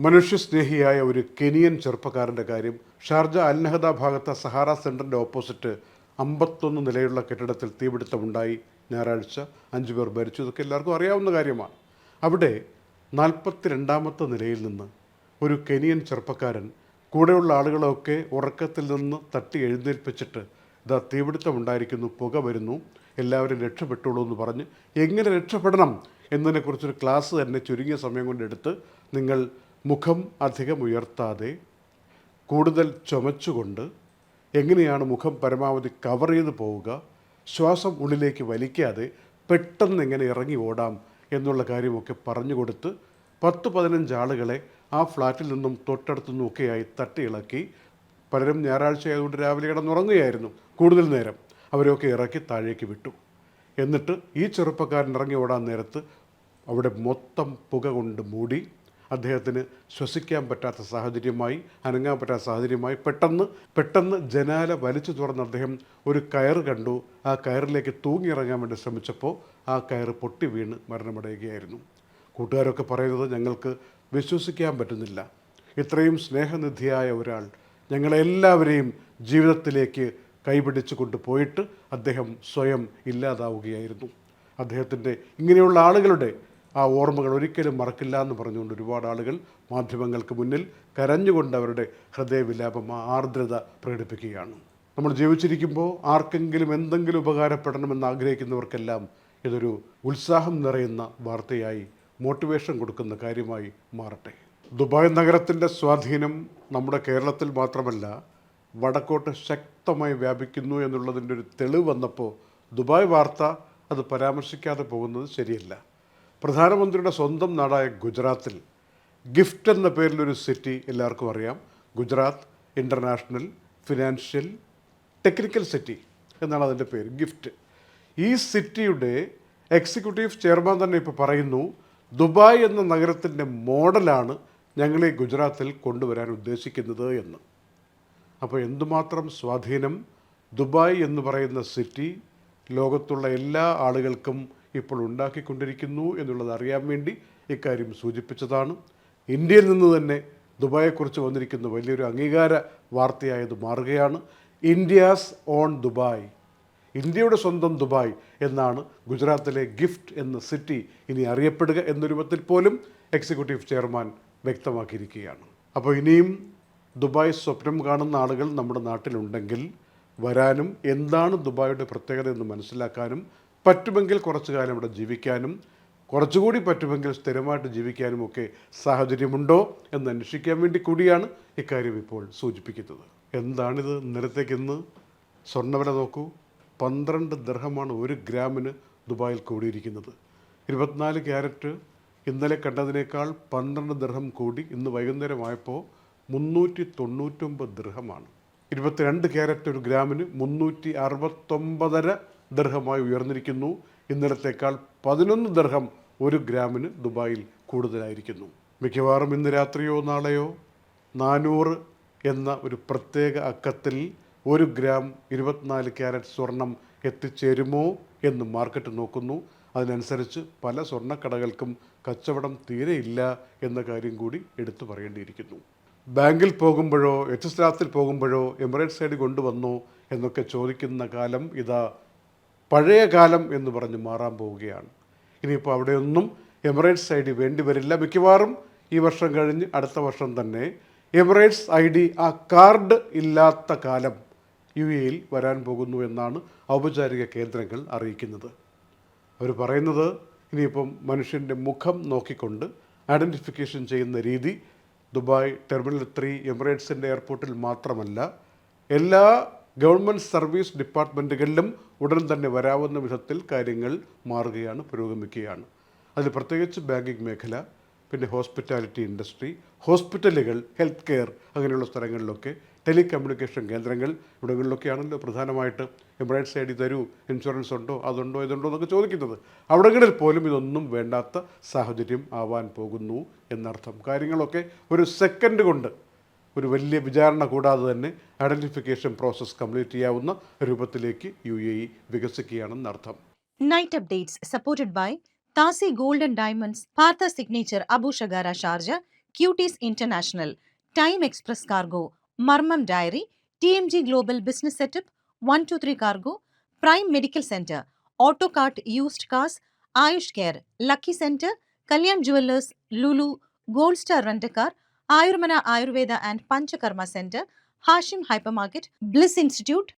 മനുഷ്യസ്നേഹിയായ ഒരു കെനിയൻ ചെറുപ്പക്കാരന്റെ കാര്യം ഷാർജ അൽനഹദ ഭാഗത്തെ സഹാറ സെന്ററിന്റെ ഓപ്പോസിറ്റ് അമ്പത്തൊന്ന് നിലയുള്ള കെട്ടിടത്തിൽ തീപിടുത്തമുണ്ടായി. ഞായറാഴ്ച അഞ്ചു പേർ മരിച്ചു. ഇതൊക്കെ എല്ലാവർക്കും അറിയാവുന്ന കാര്യമാണ്. അവിടെ നാൽപ്പത്തി രണ്ടാമത്തെ നിലയിൽ നിന്ന് ഒരു കെനിയൻ ചെറുപ്പക്കാരൻ കൂടെയുള്ള ആളുകളൊക്കെ ഉറക്കത്തിൽ നിന്ന് തട്ടി എഴുന്നേൽപ്പിച്ചിട്ട് ഇതാ തീപിടുത്തമുണ്ടായിരിക്കുന്നു പുക വരുന്നു എല്ലാവരും രക്ഷപ്പെട്ടുള്ളൂ എന്ന് പറഞ്ഞ് എങ്ങനെ രക്ഷപ്പെടണം എന്നതിനെക്കുറിച്ചൊരു ക്ലാസ് തന്നെ ചുരുങ്ങിയ സമയം കൊണ്ട് എടുത്ത് നിങ്ങൾ മുഖം അധികം ഉയർത്താതെ കൂടുതൽ ചുമച്ചുകൊണ്ട് എങ്ങനെയാണ് മുഖം പരമാവധി കവർ ചെയ്ത് പോവുക? ശ്വാസം ഉള്ളിലേക്ക് വലിക്കാതെ പെട്ടെന്ന് എങ്ങനെ ഇറങ്ങി ഓടാം എന്നുള്ള കാര്യമൊക്കെ പറഞ്ഞു കൊടുത്ത് പത്ത് പതിനഞ്ച് ആളുകളെ ആ ഫ്ലാറ്റിൽ നിന്നും തൊട്ടടുത്തു നിന്നൊക്കെയായി തട്ടിയിളക്കി. പലരും ഞായറാഴ്ച ആയതുകൊണ്ട് രാവിലെ കിടന്നുറങ്ങുകയായിരുന്നു. കൂടുതൽ നേരം അവരെയൊക്കെ ഇറക്കി താഴേക്ക് വിട്ടു. എന്നിട്ട് ഈ ചെറുപ്പക്കാരൻ ഇറങ്ങി ഓടാൻ നേരത്ത് അവിടെ മൊത്തം പുക കൊണ്ട് മൂടി അദ്ദേഹത്തിന് ശ്വസിക്കാൻ പറ്റാത്ത സാഹചര്യമായി അനങ്ങാൻ പറ്റാത്ത സാഹചര്യമായി പെട്ടെന്ന് പെട്ടെന്ന് ജനാല വലിച്ചു തുറന്ന് അദ്ദേഹം ഒരു കയർ കണ്ടു. ആ കയറിലേക്ക് തൂങ്ങിയിറങ്ങാൻ വേണ്ടി ശ്രമിച്ചപ്പോൾ ആ കയർ പൊട്ടി വീണ് മരണമടയുകയായിരുന്നു. കൂട്ടുകാരൊക്കെ പറയുന്നത് ഞങ്ങൾക്ക് വിശ്വസിക്കാൻ പറ്റുന്നില്ല. ഇത്രയും സ്നേഹനിധിയായ ഒരാൾ ഞങ്ങളെല്ലാവരെയും ജീവിതത്തിലേക്ക് കൈപിടിച്ചു കൊണ്ടുപോയിട്ട് അദ്ദേഹം സ്വയം ഇല്ലാതാവുകയായിരുന്നു. അദ്ദേഹത്തിന്റെ ഇങ്ങനെയുള്ള ആളുകളുടെ ആ ഓർമ്മകൾ ഒരിക്കലും മറക്കില്ല എന്ന് പറഞ്ഞുകൊണ്ട് ഒരുപാട് ആളുകൾ മാധ്യമങ്ങൾക്ക് മുന്നിൽ കരഞ്ഞുകൊണ്ട് അവരുടെ ഹൃദയവിലാപം ആർദ്രത പ്രകടിപ്പിക്കുകയാണ്. നമ്മൾ ജീവിച്ചിരിക്കുമ്പോൾ ആർക്കെങ്കിലും എന്തെങ്കിലും ഉപകാരപ്പെടണമെന്ന് ആഗ്രഹിക്കുന്നവർക്കെല്ലാം ഇതൊരു ഉത്സാഹം നിറയുന്ന വാർത്തയായി മോട്ടിവേഷൻ കൊടുക്കുന്ന കാര്യമായി മാറട്ടെ. ദുബായ് നഗരത്തിന്റെ സ്വാധീനം നമ്മുടെ കേരളത്തിൽ മാത്രമല്ല വടക്കോട്ട് ശക്തമായി വ്യാപിക്കുന്നു എന്നുള്ളതിന്റെ ഒരു തെളിവ് വന്നപ്പോൾ ദുബായ് വാർത്ത അത് പരാമർശിക്കാതെ പോകുന്നത് ശരിയല്ല. പ്രധാനമന്ത്രിയുടെ സ്വന്തം നാടായ ഗുജറാത്തിൽ ഗിഫ്റ്റ് എന്ന പേരിലൊരു സിറ്റി എല്ലാവർക്കും അറിയാം. Gujarat international financial technical city എന്നാണ് അതിന്റെ പേര് ഗിഫ്റ്റ്. ഈ സിറ്റിയുടെ എക്സിക്യൂട്ടീവ് ചെയർമാൻ തന്നെ ഇപ്പോൾ പറയുന്നു ദുബായ് എന്ന നഗരത്തിന്റെ മോഡലാണ് ഞങ്ങളെ ഗുജറാത്തിൽ കൊണ്ടുവരാൻ ഉദ്ദേശിക്കുന്നത് എന്ന്. അപ്പോൾ എന്തുമാത്രം സ്വാധീനം ദുബായ് എന്ന് പറയുന്ന സിറ്റി ലോകത്തുള്ള എല്ലാ ആളുകൾക്കും ഇപ്പോൾ ഉണ്ടാക്കിക്കൊണ്ടിരിക്കുന്നു എന്നുള്ളത് അറിയാൻ വേണ്ടി ഇക്കാര്യം സൂചിപ്പിച്ചതാണ്. ഇന്ത്യയിൽ നിന്ന് തന്നെ ദുബായെക്കുറിച്ച് വന്നിരിക്കുന്ന വലിയൊരു അംഗീകാര വാർത്തയായത് മാറുകയാണ്. ഇന്ത്യാസ് ഓൺ ദുബായ് ഇന്ത്യയുടെ സ്വന്തം ദുബായ് എന്നാണ് ഗുജറാത്തിലെ ഗിഫ്റ്റ് എന്ന സിറ്റി ഇനി അറിയപ്പെടുക എന്ന രൂപത്തിൽ പോലും എക്സിക്യൂട്ടീവ് ചെയർമാൻ വ്യക്തമാക്കിയിരിക്കുകയാണ്. അപ്പോൾ ഇനിയും ദുബായ് സ്വപ്നം കാണുന്ന ആളുകൾ നമ്മുടെ നാട്ടിലുണ്ടെങ്കിൽ വരാനും എന്താണ് ദുബായിയുടെ പ്രത്യേകത എന്ന് മനസ്സിലാക്കാനും പറ്റുമെങ്കിൽ കുറച്ചു കാലം ഇവിടെ ജീവിക്കാനും കുറച്ചുകൂടി പറ്റുമെങ്കിൽ സ്ഥിരമായിട്ട് ജീവിക്കാനും ഒക്കെ സാഹചര്യമുണ്ടോ എന്ന് അന്വേഷിക്കാൻ വേണ്ടി കൂടിയാണ് ഇക്കാര്യം ഇപ്പോൾ സൂചിപ്പിക്കുന്നത്. എന്താണിത്? നേരത്തേക്ക് ഇന്ന് സ്വർണവില നോക്കൂ. പന്ത്രണ്ട് ദർഹമാണ് ഒരു ഗ്രാമിന് ദുബായിൽ കൂടിയിരിക്കുന്നത്. ഇരുപത്തിനാല് ക്യാരറ്റ് ഇന്നലെ കണ്ടതിനേക്കാൾ പന്ത്രണ്ട് ദർഹം കൂടി ഇന്ന് വൈകുന്നേരമായപ്പോൾ മുന്നൂറ്റി തൊണ്ണൂറ്റൊമ്പത് ദൃഹമാണ് ഇരുപത്തിരണ്ട് ക്യാരറ്റ് ഒരു ഗ്രാമിന് മുന്നൂറ്റി അറുപത്തൊമ്പതര ദർഹമായി ഉയർന്നിരിക്കുന്നു. ഇന്നലത്തേക്കാൾ പതിനൊന്ന് ദർഹം ഒരു ഗ്രാമിന് ദുബായിൽ കൂടുതലായിരിക്കുന്നു. മിക്കവാറും ഇന്ന് രാത്രിയോ നാളെയോ? നാനൂറ് എന്ന ഒരു പ്രത്യേക അക്കത്തിൽ ഒരു ഗ്രാം ഇരുപത്തിനാല് ക്യാരറ്റ് സ്വർണം എത്തിച്ചേരുമോ എന്ന് മാർക്കറ്റ് നോക്കുന്നു. അതിനനുസരിച്ച് പല സ്വർണക്കടകൾക്കും കച്ചവടം തീരെയില്ല എന്ന കാര്യം കൂടി എടുത്തു പറയേണ്ടിയിരിക്കുന്നു. ബാങ്കിൽ പോകുമ്പോഴോ എച്ച് സ്റ്റാഫിൽ പോകുമ്പോഴോ എമിറേറ്റ്സ് സൈഡ് കൊണ്ടുവന്നോ എന്നൊക്കെ ചോദിക്കുന്ന കാലം ഇതാ പഴയ കാലം എന്ന് പറഞ്ഞ് മാറാൻ പോവുകയാണ്. ഇനിയിപ്പോൾ അവിടെയൊന്നും എമിറേറ്റ്സ് ഐ ഡി വേണ്ടി വരില്ല. മിക്കവാറും ഈ വർഷം കഴിഞ്ഞ് അടുത്ത വർഷം തന്നെ എമിറേറ്റ്സ് ഐ ഡി ആ കാർഡ് ഇല്ലാത്ത കാലം യു എയിൽ വരാൻ പോകുന്നു എന്നാണ് ഔപചാരിക കേന്ദ്രങ്ങൾ അറിയിക്കുന്നത്. അവർ പറയുന്നത് ഇനിയിപ്പം മനുഷ്യന്റെ മുഖം നോക്കിക്കൊണ്ട് ഐഡന്റിഫിക്കേഷൻ ചെയ്യുന്ന രീതി ദുബായ് ടെർമിനൽ ത്രീ എമിറേറ്റ്സിന്റെ എയർപോർട്ടിൽ മാത്രമല്ല എല്ലാ ഗവൺമെന്റ് സർവീസ് ഡിപ്പാർട്ട്മെന്റുകളിലും ഉടൻ തന്നെ വരാവുന്ന വിധത്തിൽ കാര്യങ്ങൾ മാറുകയാണ് പുരോഗമിക്കുകയാണ്. അതിൽ പ്രത്യേകിച്ച് ബാങ്കിങ് മേഖല പിന്നെ ഹോസ്പിറ്റാലിറ്റി ഇൻഡസ്ട്രി ഹോസ്പിറ്റലുകൾ ഹെൽത്ത് കെയർ അങ്ങനെയുള്ള സ്ഥലങ്ങളിലൊക്കെ ടെലികമ്മ്യൂണിക്കേഷൻ കേന്ദ്രങ്ങൾ ഇവിടങ്ങളിലൊക്കെയാണല്ലോ പ്രധാനമായിട്ട്. എംബ്രോയിഡ്സ് ഐ ഡി തരൂ ഇൻഷുറൻസ് ഉണ്ടോ അതുണ്ടോ ഇതുണ്ടോ എന്നൊക്കെ ചോദിക്കുന്നത്. അവിടങ്ങളിൽ പോലും ഇതൊന്നും വേണ്ടാത്ത സാഹചര്യം ആവാൻ പോകുന്നു എന്നർത്ഥം. കാര്യങ്ങളൊക്കെ ഒരു സെക്കൻഡ് കൊണ്ട് ഒരു വലിയ വിചാരണ കൂടാതെ തന്നെ ഐഡന്റിഫിക്കേഷൻ പ്രോസസ് കംപ്ലീറ്റ് ചെയ്യാവുന്ന രൂപത്തിലേക്ക് യു എ ഇ വികസിക്കുകയാണെന്ന് അർത്ഥം. Night updates supported by താസി golden diamonds Partha signature Abu Sharjah cuties international time express cargo മർമ്മം dairy T M G global business setup one two three cargo prime medical centre auto cart used cars Ayush care lucky centre Kalyan jewellers Lulu gold star rent a car Ayurmana Ayurveda and Panchakarma centre Hashim hypermarket bliss institute